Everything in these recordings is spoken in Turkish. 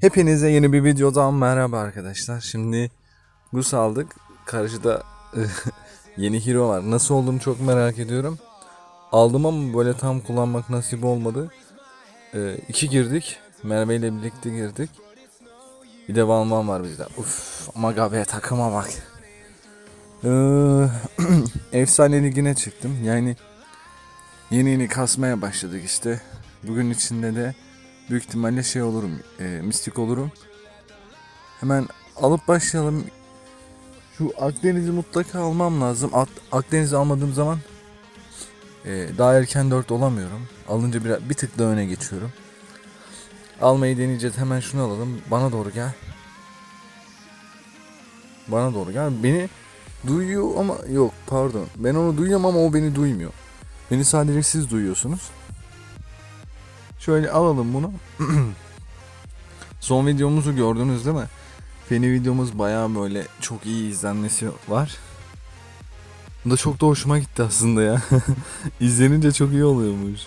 Hepinize yeni bir videodan merhaba arkadaşlar. Şimdi Gus aldık. Karşıda yeni hero var. Nasıl olduğunu çok merak ediyorum. Aldım ama böyle tam kullanmak nasip olmadı. Ee, iki girdik. Merve ile birlikte girdik. Bir de Van Van var bizde. Uf ama gabe takıma bak. Ee, efsane ligine çıktım. Yani yeni yeni kasmaya başladık işte. Bugün içinde de büyük ihtimalle şey olurum, e, mistik olurum. Hemen alıp başlayalım. Şu Akdeniz'i mutlaka almam lazım. Ak- Akdeniz'i almadığım zaman e, daha erken 4 olamıyorum. Alınca bir, bir tık daha öne geçiyorum. Almayı deneyeceğiz. Hemen şunu alalım. Bana doğru gel. Bana doğru gel. Beni duyuyor ama yok pardon. Ben onu duyuyorum ama o beni duymuyor. Beni sadece siz duyuyorsunuz. Şöyle alalım bunu. Son videomuzu gördünüz değil mi? Feni videomuz bayağı böyle çok iyi izlenmesi var. Bu da çok da hoşuma gitti aslında ya. İzlenince çok iyi oluyormuş.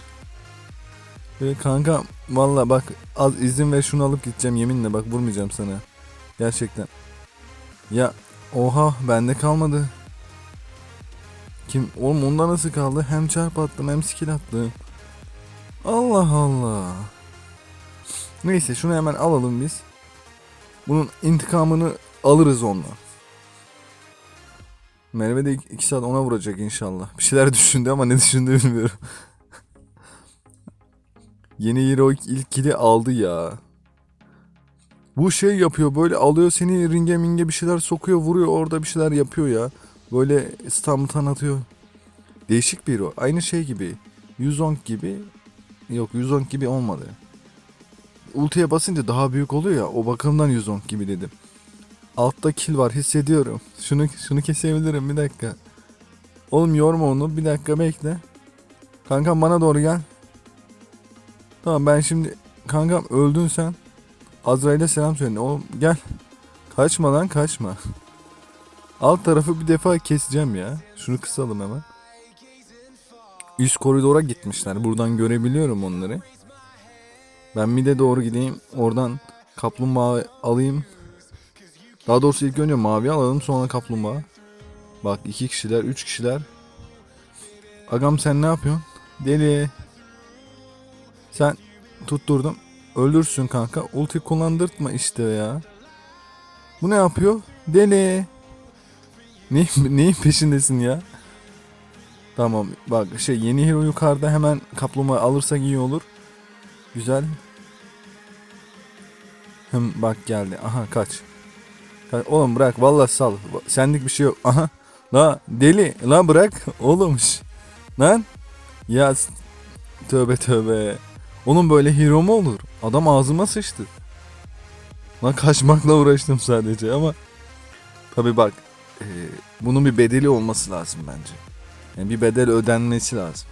Ve kanka valla bak az izin ver şunu alıp gideceğim yeminle bak vurmayacağım sana. Gerçekten. Ya oha bende kalmadı. Kim oğlum onda nasıl kaldı? Hem çarp attım hem skill attım. Allah Allah. Neyse şunu hemen alalım biz. Bunun intikamını alırız onunla. Merve de 2 saat ona vuracak inşallah. Bir şeyler düşündü ama ne düşündü bilmiyorum. Yeni hero ilk kili aldı ya. Bu şey yapıyor böyle alıyor seni ringe minge bir şeyler sokuyor vuruyor orada bir şeyler yapıyor ya. Böyle İstanbul'dan atıyor. Değişik bir hero. Aynı şey gibi. Yuzong gibi Yok Yuzong gibi olmadı. Ultiye basınca daha büyük oluyor ya o bakımdan Yuzong gibi dedim. Altta kill var hissediyorum. Şunu şunu kesebilirim bir dakika. Oğlum yorma onu bir dakika bekle. Kankam bana doğru gel. Tamam ben şimdi kankam öldün sen. Azrail'e selam söyle. Oğlum gel. Kaçma lan kaçma. Alt tarafı bir defa keseceğim ya. Şunu kısalım hemen. Üst koridora gitmişler. Buradan görebiliyorum onları. Ben mide doğru gideyim. Oradan kaplumbağa alayım. Daha doğrusu ilk önce mavi alalım sonra kaplumbağa. Bak iki kişiler, üç kişiler. Agam sen ne yapıyorsun? Deli. Sen tutturdum. Öldürsün kanka. Ulti kullandırtma işte ya. Bu ne yapıyor? Deli. Ne, neyin peşindesin ya? Tamam bak şey yeni hero yukarıda hemen kaplumbağa alırsak iyi olur. Güzel. Hım bak geldi. Aha kaç. Kaç. Oğlum bırak vallahi sal. Senlik bir şey yok. Aha. La deli. La bırak. Oğlum. Lan. Ya tövbe tövbe. Onun böyle hero mu olur? Adam ağzıma sıçtı. Lan kaçmakla uğraştım sadece ama. Tabi bak. e, bunun bir bedeli olması lazım bence. Yani bir bedel ödenmesi lazım.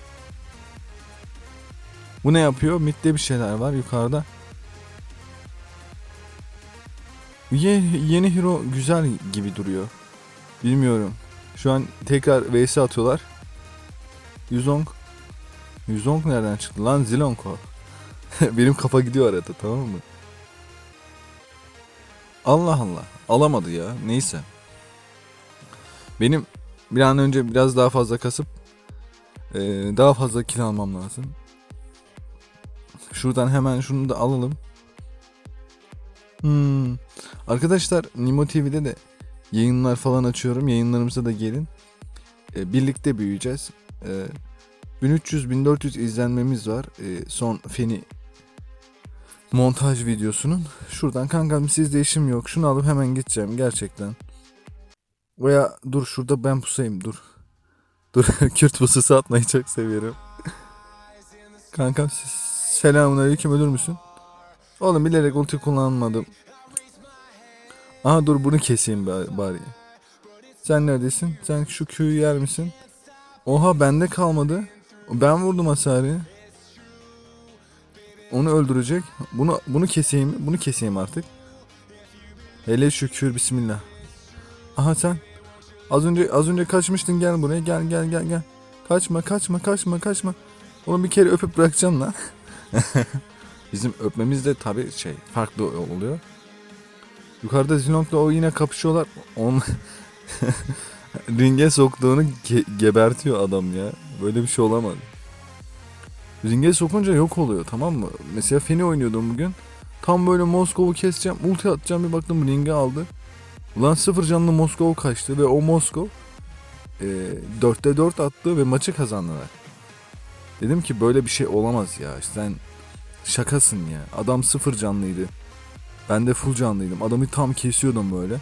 Bu ne yapıyor? Mid'de bir şeyler var yukarıda. Ye, yeni hero güzel gibi duruyor. Bilmiyorum. Şu an tekrar vs atıyorlar. Yuzong. Yuzong nereden çıktı lan? Zilong o. Benim kafa gidiyor arada tamam mı? Allah Allah. Alamadı ya. Neyse. Benim bir an önce biraz daha fazla kasıp eee, daha fazla kill almam lazım. Şuradan hemen şunu da alalım. Hmm. Arkadaşlar Nimo TV'de de yayınlar falan açıyorum. Yayınlarımıza da gelin. Eee, birlikte büyüyeceğiz. Eee 1300-1400 izlenmemiz var. Son Feni montaj videosunun. Şuradan kankam sizde işim yok. Şunu alıp hemen gideceğim gerçekten. Veya dur şurada ben pusayım dur. Dur Kürt pususu atmayı çok seviyorum. Kankam selamun aleyküm ölür müsün? Oğlum bilerek ulti kullanmadım. Aha dur bunu keseyim ba- bari. Sen neredesin? Sen şu Q'yu yer misin? Oha bende kalmadı. Ben vurdum hasarı. Onu öldürecek. Bunu bunu keseyim. Bunu keseyim artık. Hele şükür bismillah. Aha sen. Az önce az önce kaçmıştın gel buraya gel gel gel gel. Kaçma kaçma kaçma kaçma. Onu bir kere öpüp bırakacağım lan. Bizim öpmemiz de tabii şey farklı oluyor. Yukarıda Zinok'la o yine kapışıyorlar. Onun ringe soktuğunu ge- gebertiyor adam ya. Böyle bir şey olamaz. Ringe sokunca yok oluyor tamam mı? Mesela Feni oynuyordum bugün. Tam böyle Moskov'u keseceğim. Ulti atacağım bir baktım ringe aldı. Ulan sıfır canlı Moskov kaçtı ve o Moskov e, 4'te 4 attı ve maçı kazandılar. Dedim ki böyle bir şey olamaz ya. Sen şakasın ya. Adam sıfır canlıydı. Ben de full canlıydım. Adamı tam kesiyordum böyle.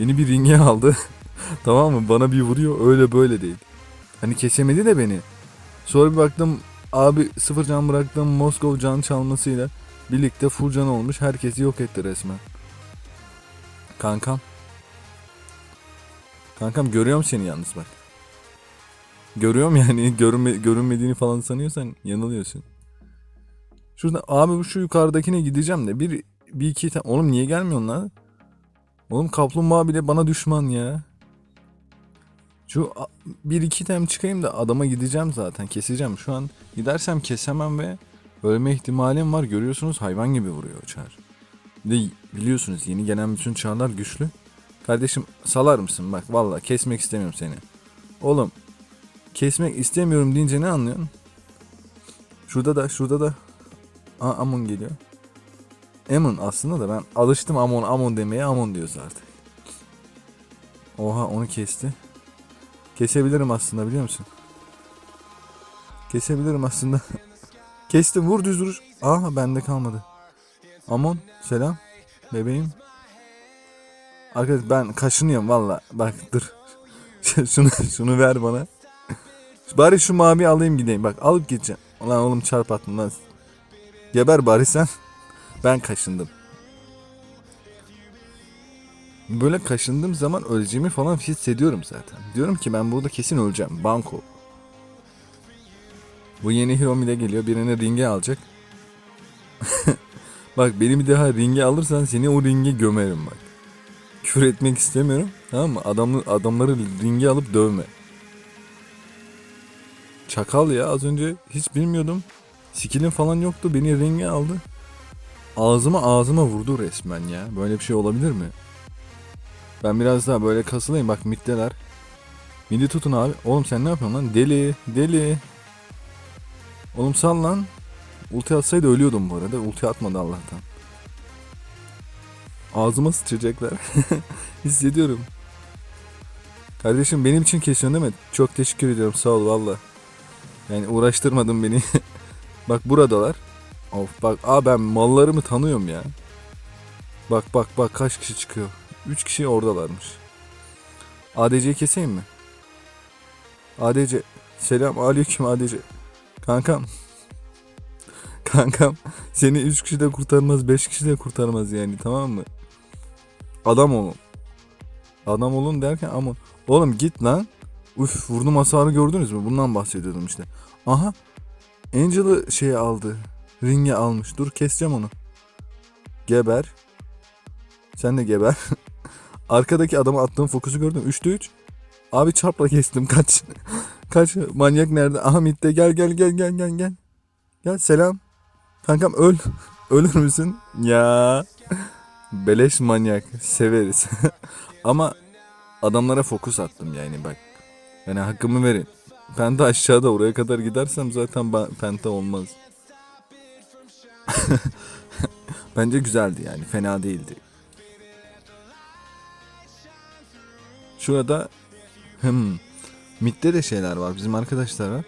Beni bir ringe aldı. tamam mı? Bana bir vuruyor. Öyle böyle değil. Hani kesemedi de beni. Sonra bir baktım abi sıfır can bıraktım Moskov can çalmasıyla birlikte full can olmuş. Herkesi yok etti resmen. Kankam. Kankam görüyorum seni yalnız bak. Görüyorum yani görünme, görünmediğini falan sanıyorsan yanılıyorsun. Şurada abi şu yukarıdakine gideceğim de bir, bir iki tane. Oğlum niye gelmiyorsun lan? Oğlum kaplumbağa bile bana düşman ya. Şu bir iki tane çıkayım da adama gideceğim zaten keseceğim. Şu an gidersem kesemem ve ölme ihtimalim var. Görüyorsunuz hayvan gibi vuruyor çar. Bir de biliyorsunuz yeni gelen bütün çarlar güçlü. Kardeşim salar mısın bak valla kesmek istemiyorum seni. Oğlum kesmek istemiyorum deyince ne anlıyorsun? Şurada da şurada da Aa, Amon geliyor. Amon aslında da ben alıştım Amon Amon demeye Amon diyoruz artık. Oha onu kesti. Kesebilirim aslında biliyor musun? Kesebilirim aslında. Kestim vur düz vuruş. Aa bende kalmadı. Amon selam. Bebeğim. Arkadaş ben kaşınıyorum valla. Bak dur. şunu şunu ver bana. Bari şu mavi alayım gideyim. Bak alıp gideceğim. Ulan oğlum çarp attın lan. Geber bari sen. Ben kaşındım. Böyle kaşındığım zaman öleceğimi falan hissediyorum zaten. Diyorum ki ben burada kesin öleceğim. Banko. Bu yeni Hiromi de geliyor. Birini ringe alacak. bak beni bir daha ringe alırsan seni o ringe gömerim bak. Küfür etmek istemiyorum. Tamam mı? Adamı, adamları ringe alıp dövme. Çakal ya az önce hiç bilmiyordum. Skill'in falan yoktu. Beni ringe aldı. Ağzıma ağzıma vurdu resmen ya. Böyle bir şey olabilir mi? Ben biraz daha böyle kasılayım. Bak middeler. Midi tutun abi. Oğlum sen ne yapıyorsun lan? Deli. Deli. Oğlum sal lan. Ulti atsaydı ölüyordum bu arada. Ulti atmadı Allah'tan. Ağzıma sıçacaklar. Hissediyorum. Kardeşim benim için kesiyorsun değil mi? Çok teşekkür ediyorum. Sağ ol valla. Yani uğraştırmadın beni. bak buradalar. Of bak aa ben mallarımı tanıyorum ya. Bak bak bak kaç kişi çıkıyor. 3 kişi oradalarmış. ADC'yi keseyim mi? ADC. Selam aleyküm ADC. Kankam. Kankam. Seni 3 kişi de kurtarmaz 5 kişi de kurtarmaz yani tamam mı? Adam olun. Adam olun derken ama oğlum git lan. Uf vurdum hasarı gördünüz mü? Bundan bahsediyordum işte. Aha. Angel'ı şey aldı. Ringe almış. Dur keseceğim onu. Geber. Sen de geber. Arkadaki adama attığım fokusu gördüm. 3'te 3. Abi çarpla kestim. Kaç. Kaç. Manyak nerede? Aha midde. Gel gel gel gel gel gel. Gel selam. Kankam öl. Ölür müsün? Ya. Beleş manyak. Severiz. Ama adamlara fokus attım yani bak. Yani hakkımı verin. Penta aşağıda oraya kadar gidersem zaten penta olmaz. Bence güzeldi yani fena değildi. Şurada hmm, midde de şeyler var. Bizim arkadaşlar var.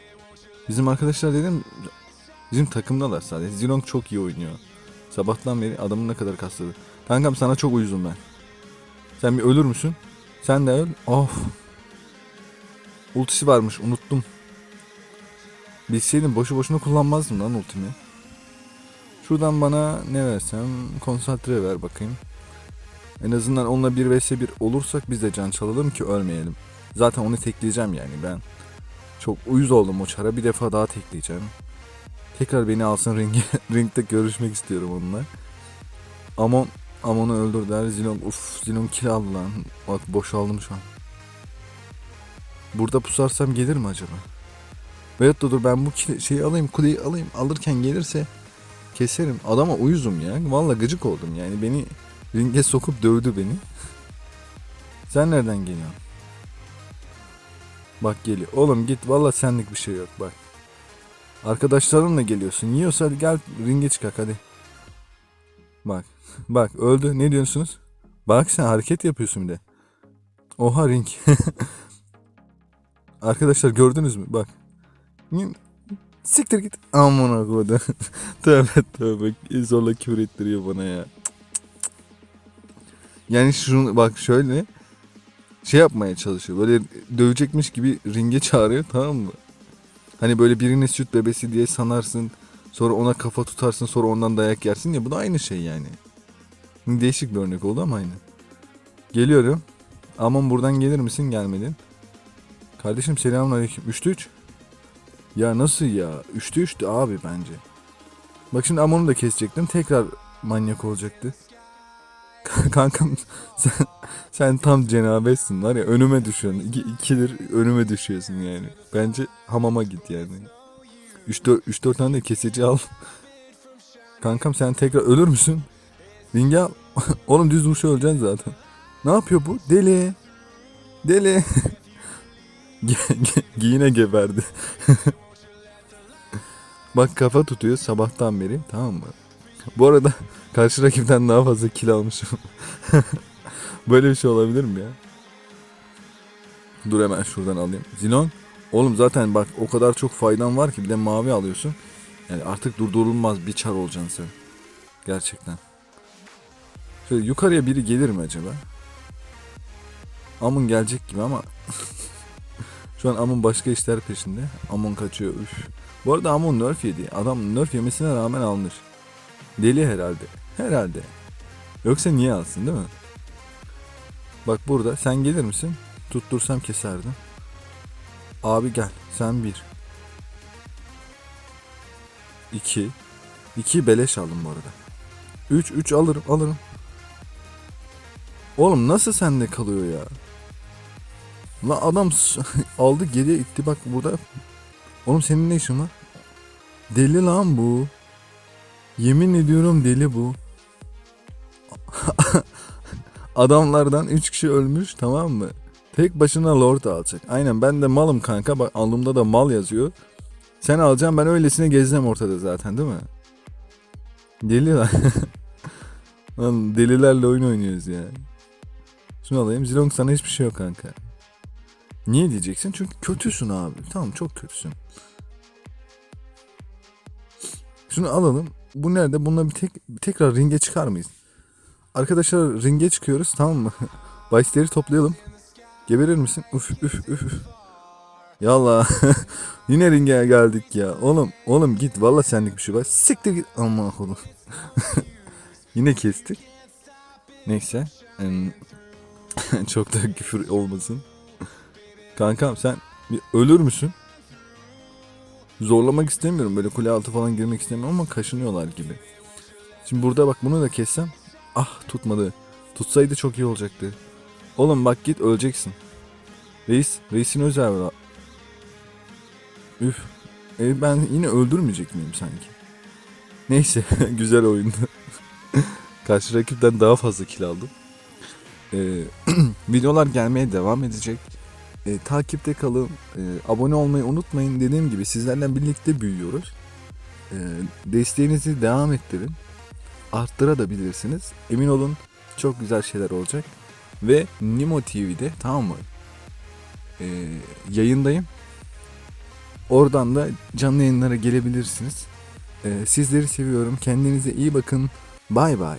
Bizim arkadaşlar dedim bizim takımdalar sadece. Zilong çok iyi oynuyor. Sabahtan beri adamın ne kadar kasladı. Kankam sana çok uyuzum ben. Sen bir ölür müsün? Sen de öl. Of. Ultisi varmış unuttum. Bilseydim boşu boşuna kullanmazdım lan ultimi. Şuradan bana ne versem konsantre ver bakayım. En azından onunla bir vs 1 olursak biz de can çalalım ki ölmeyelim. Zaten onu tekleyeceğim yani ben. Çok uyuz oldum o çara bir defa daha tekleyeceğim. Tekrar beni alsın ringe, ringde görüşmek istiyorum onunla. Amon Amon'u öldür der. Zinon uf Zinon kill aldı lan. Bak boşaldım şu an. Burada pusarsam gelir mi acaba? Veyahut da dur ben bu şeyi alayım kuleyi alayım alırken gelirse keserim. Adama uyuzum ya. Valla gıcık oldum yani beni ringe sokup dövdü beni. Sen nereden geliyorsun? Bak geliyor. Oğlum git valla senlik bir şey yok bak. Arkadaşlarınla geliyorsun. Yiyorsa gel ringe çıkak hadi. Bak. Bak öldü. Ne diyorsunuz? Bak sen hareket yapıyorsun bir de. Oha ring. Arkadaşlar gördünüz mü? Bak. Siktir git. Amına koydu. tövbe tövbe. Zorla küfür ettiriyor bana ya. Yani şunu bak şöyle şey yapmaya çalışıyor. Böyle dövecekmiş gibi ringe çağırıyor tamam mı? Hani böyle birini süt bebesi diye sanarsın. Sonra ona kafa tutarsın sonra ondan dayak yersin ya bu da aynı şey yani. Değişik bir örnek oldu ama aynı. Geliyorum. Aman buradan gelir misin? Gelmedin. Kardeşim selamünaleyküm. 3'te 3. Ya nasıl ya? 3'te 3'tü abi bence. Bak şimdi Amon'u da kesecektim. Tekrar manyak olacaktı. Kankam sen, sen tam cenabetsin var ya önüme düşüyorsun. İki, ikidir önüme düşüyorsun yani. Bence hamama git yani. 3-4 tane de kesici al. Kankam sen tekrar ölür müsün? Ringe al. Oğlum düz vuruşa öleceksin zaten. Ne yapıyor bu? Deli. Deli. Ge- ge- Yine geberdi. Bak kafa tutuyor sabahtan beri tamam mı? Bu arada karşı rakipten daha fazla kill almışım. Böyle bir şey olabilir mi ya? Dur hemen şuradan alayım. Zilon. Oğlum zaten bak o kadar çok faydan var ki bir de mavi alıyorsun. Yani artık durdurulmaz bir çar olacaksın sen. Gerçekten. Şöyle yukarıya biri gelir mi acaba? Amon gelecek gibi ama şu an Amon başka işler peşinde. Amon kaçıyor. Üf. Bu arada Amon nerf yedi. Adam nerf yemesine rağmen almış. Deli herhalde. Herhalde. Yoksa niye alsın değil mi? Bak burada sen gelir misin? Tuttursam keserdim. Abi gel. Sen bir. İki. İki beleş aldım bu arada. Üç. Üç alırım. Alırım. Oğlum nasıl sende kalıyor ya? La adam aldı geriye itti bak burada. Oğlum senin ne işin var? Deli lan bu. Yemin ediyorum deli bu. Adamlardan 3 kişi ölmüş tamam mı? Tek başına lord alacak. Aynen ben de malım kanka. Bak alnımda da mal yazıyor. Sen alacaksın ben öylesine gezeceğim ortada zaten değil mi? Deli lan. lan delilerle oyun oynuyoruz ya. Şunu alayım. Zilong sana hiçbir şey yok kanka. Niye diyeceksin? Çünkü kötüsün abi. Tamam çok kötüsün. Şunu alalım. Bu nerede? Bununla bir tek tekrar ringe çıkar mıyız? Arkadaşlar ringe çıkıyoruz tamam mı? Bahisleri toplayalım. Geberir misin? Üf üf üf. Yallah. Yine ringe geldik ya. Oğlum oğlum git valla senlik bir şey var. Siktir git. Aman oğlum. Yine kestik. Neyse. Çok da küfür olmasın. Kankam sen bir ölür müsün? Zorlamak istemiyorum. Böyle kule altı falan girmek istemiyorum ama kaşınıyorlar gibi. Şimdi burada bak bunu da kessem. Ah tutmadı. Tutsaydı çok iyi olacaktı. Oğlum bak git öleceksin. Reis, reisin özel var. Üf. E ben yine öldürmeyecek miyim sanki? Neyse güzel oyundu. Karşı rakipten daha fazla kill aldım. Ee, videolar gelmeye devam edecek. Ee, takipte kalın. Ee, abone olmayı unutmayın. Dediğim gibi sizlerle birlikte büyüyoruz. Ee, desteğinizi devam ettirin. Arttırabilirsiniz. Emin olun çok güzel şeyler olacak. Ve Nimo TV'de tamam mı? Ee, yayındayım. Oradan da canlı yayınlara gelebilirsiniz. Ee, sizleri seviyorum. Kendinize iyi bakın. Bay bay.